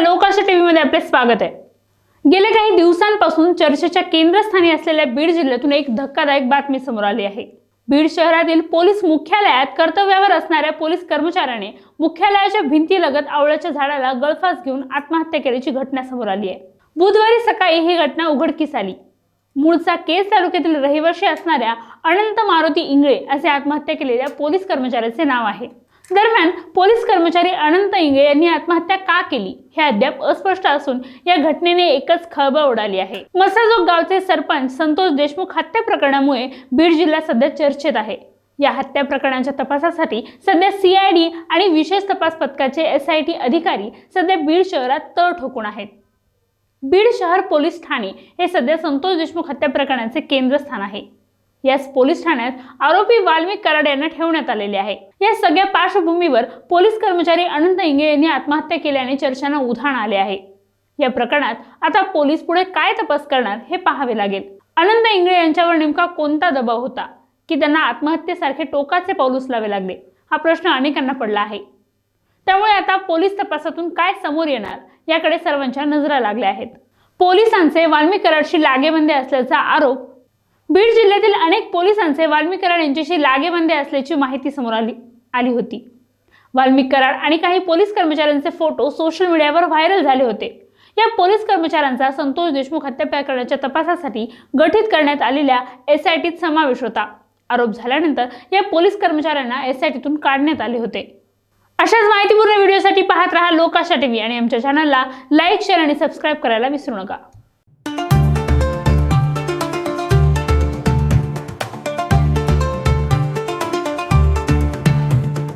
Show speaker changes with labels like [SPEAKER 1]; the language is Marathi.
[SPEAKER 1] लोकाशा टीव्हीमध्ये आपले स्वागत आहे. गेल्या काही दिवसांपासून चर्चेच्या केंद्रस्थानी असलेल्या बीड जिल्ह्यातून एक धक्कादायक बातमी समोर आली आहे. बीड शहरातील पोलीस मुख्यालयात कर्तव्यावर असणाऱ्या पोलीस कर्मचाऱ्याने मुख्यालयाच्या भिंतीलगत आवळ्याच्या झाडाला गळफास घेऊन आत्महत्या केल्याची घटना समोर आली आहे. बुधवारी सकाळी ही घटना उघडकीस आली. मूळचा केस तालुक्यातील रहिवाशी असणाऱ्या अनंत मारुती इंगळे असे आत्महत्या केलेल्या पोलीस कर्मचाऱ्याचे नाव आहे. दरम्यान पोलीस कर्मचारी अनंत इंगळे यांनी आत्महत्या का केली? हे अद्याप अस्पष्ट असून या घटनेने एकच खळबळ उडाली आहे. मसाजोग गावचे सरपंच संतोष देशमुख हत्या प्रकरणामुळे बीड जिल्हा सध्या चर्चेत आहे. या हत्या प्रकरणाच्या तपासासाठी सध्या सीआयडी आणि विशेष तपास पथकाचे एस आय टी अधिकारी सध्या बीड शहरात तळ ठोकून आहेत. बीड शहर पोलीस ठाणे हे सध्या संतोष देशमुख हत्या प्रकरणाचे केंद्रस्थान आहे. याच पोलीस ठाण्यात आरोपी वाल्मिक कराड यांना ठेवण्यात आलेले आहे. या सगळ्या पार्श्वभूमीवर पोलीस कर्मचारी अनंत इंगे यांनी आत्महत्या केल्याने चर्चांना उधाण आले आहे. या प्रकरणात आता पोलीस पुढे काय तपास करणार हे पाहावे लागेल. अनंत इंगळे यांच्यावर नेमका कोणता दबाव होता? की त्यांना आत्महत्येसारखे टोकाचे पाऊल उचलावे लागले? हा प्रश्न अनेकांना पडला आहे. त्यामुळे आता पोलीस तपासातून काय समोर येणार याकडे सर्वांच्या नजरा लागल्या आहेत. पोलिसांचे वाल्मिक कराडशी लागेबंदे असल्याचा आरोप बीड जिल्ह्यातील अनेक पोलिसांचे वाल्मिक कराड यांच्याशी लागेबंदे असल्याची माहिती समोर आली आली होती. वाल्मिक कराड आणि काही पोलीस कर्मचाऱ्यांचे फोटो सोशल मीडियावर व्हायरल झाले होते. या पोलीस कर्मचाऱ्यांचा संतोष देशमुख हत्या प्रकरणाच्या तपासासाठी गठीत करण्यात आलेल्या एस आय टीत समावेश होता. आरोप झाल्यानंतर या पोलीस कर्मचाऱ्यांना एस आय टीतून काढण्यात आले होते. अशाच माहितीपूर्ण व्हिडिओसाठी पाहत रहा लोकाशा टीव्ही आणि आमच्या चॅनलला लाईक शेअर आणि सबस्क्राईब करायला विसरू नका.